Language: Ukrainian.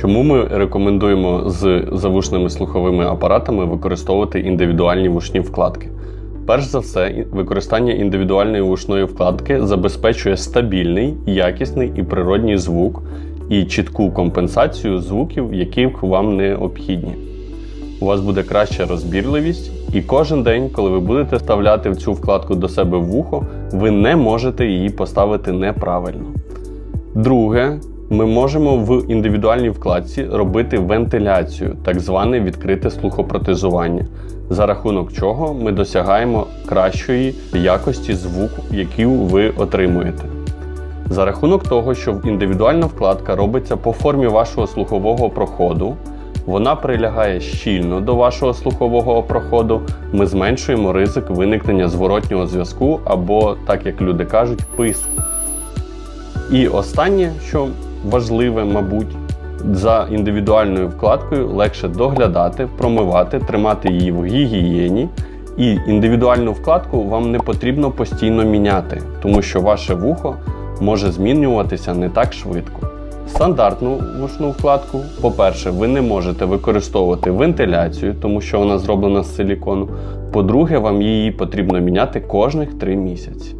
Чому ми рекомендуємо з завушними слуховими апаратами використовувати індивідуальні вушні вкладки? Перш за все, використання індивідуальної вушної вкладки забезпечує стабільний, якісний і природній звук і чітку компенсацію звуків, які вам необхідні. У вас буде краща розбірливість, і кожен день, коли ви будете вставляти цю вкладку до себе в вухо, ви не можете її поставити неправильно. Друге, ми можемо в індивідуальній вкладці робити вентиляцію, так зване відкрите слухопротезування, за рахунок чого ми досягаємо кращої якості звуку, яку ви отримуєте. За рахунок того, що індивідуальна вкладка робиться по формі вашого слухового проходу, вона прилягає щільно до вашого слухового проходу, ми зменшуємо ризик виникнення зворотнього зв'язку або, так як люди кажуть, писку. І останнє, що важливе, мабуть, за індивідуальною вкладкою легше доглядати, промивати, тримати її в гігієні. І індивідуальну вкладку вам не потрібно постійно міняти, тому що ваше вухо може змінюватися не так швидко. Стандартну вушну вкладку, по-перше, ви не можете використовувати вентиляцію, тому що вона зроблена з силікону. По-друге, вам її потрібно міняти кожних 3 місяці.